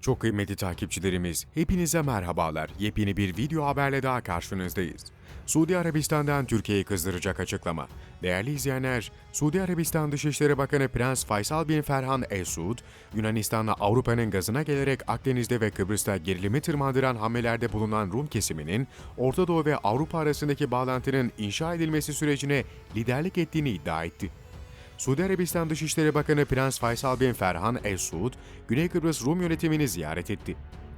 Çok kıymetli takipçilerimiz, hepinize merhabalar. Yepyeni bir video haberle daha karşınızdayız. Suudi Arabistan'dan Türkiye'yi kızdıracak açıklama. Değerli izleyenler, Suudi Arabistan Dışişleri Bakanı Prens Faysal bin Ferhan El Suud, Yunanistan'la Avrupa'nın gazına gelerek Akdeniz'de ve Kıbrıs'ta gerilimi tırmandıran hamlelerde bulunan Rum kesiminin, Orta Doğu ve Avrupa arasındaki bağlantının inşa edilmesi sürecine liderlik ettiğini iddia etti. Suudi Arabistan Dışişleri Bakanı Prens Faysal bin Ferhan El Suud, Güney Kıbrıs Rum yönetimini ziyaret etti.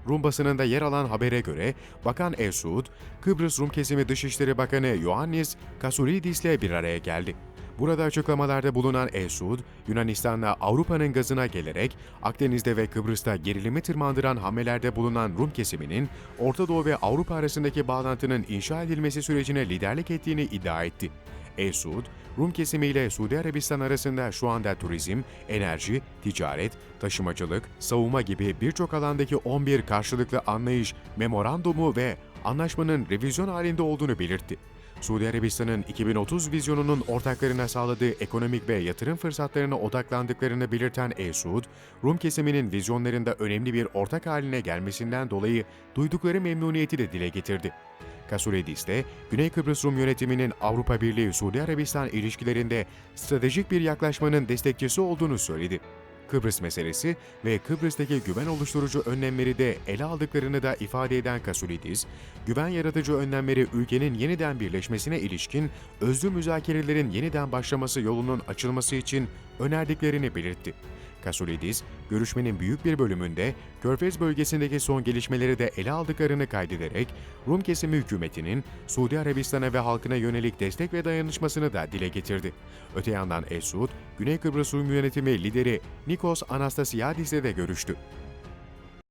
Rum basınında yer alan habere göre Bakan El Suud, Kıbrıs Rum kesimi Dışişleri Bakanı Ioannis Kasuridis ile bir araya geldi. Burada açıklamalarda bulunan El Suud, Yunanistan'la Avrupa'nın gazına gelerek Akdeniz'de ve Kıbrıs'ta gerilimi tırmandıran hamlelerde bulunan Rum kesiminin Orta Doğu ve Avrupa arasındaki bağlantının inşa edilmesi sürecine liderlik ettiğini iddia etti. El Suud, Rum kesimiyle Suudi Arabistan arasında şu anda turizm, enerji, ticaret, taşımacılık, savunma gibi birçok alandaki 11 karşılıklı anlayış, memorandumu ve anlaşmanın revizyon halinde olduğunu belirtti. Suudi Arabistan'ın 2030 vizyonunun ortaklarına sağladığı ekonomik ve yatırım fırsatlarına odaklandıklarını belirten El Suud, Rum kesiminin vizyonlarında önemli bir ortak haline gelmesinden dolayı duydukları memnuniyeti de dile getirdi. Kasuridis de Güney Kıbrıs Rum yönetiminin Avrupa Birliği Suudi Arabistan ilişkilerinde stratejik bir yaklaşmanın destekçisi olduğunu söyledi. Kıbrıs meselesi ve Kıbrıs'taki güven oluşturucu önlemleri de ele aldıklarını da ifade eden Kasuridis, güven yaratıcı önlemleri ülkenin yeniden birleşmesine ilişkin özlü müzakerelerin yeniden başlaması yolunun açılması için önerdiklerini belirtti. Kasuridis, görüşmenin büyük bir bölümünde Körfez bölgesindeki son gelişmeleri de ele aldıklarını kaydederek, Rum kesimi hükümetinin Suudi Arabistan'a ve halkına yönelik destek ve dayanışmasını da dile getirdi. Öte yandan El Suud, Güney Kıbrıs Rum yönetimi lideri Nikos Anastasiadis'le de görüştü.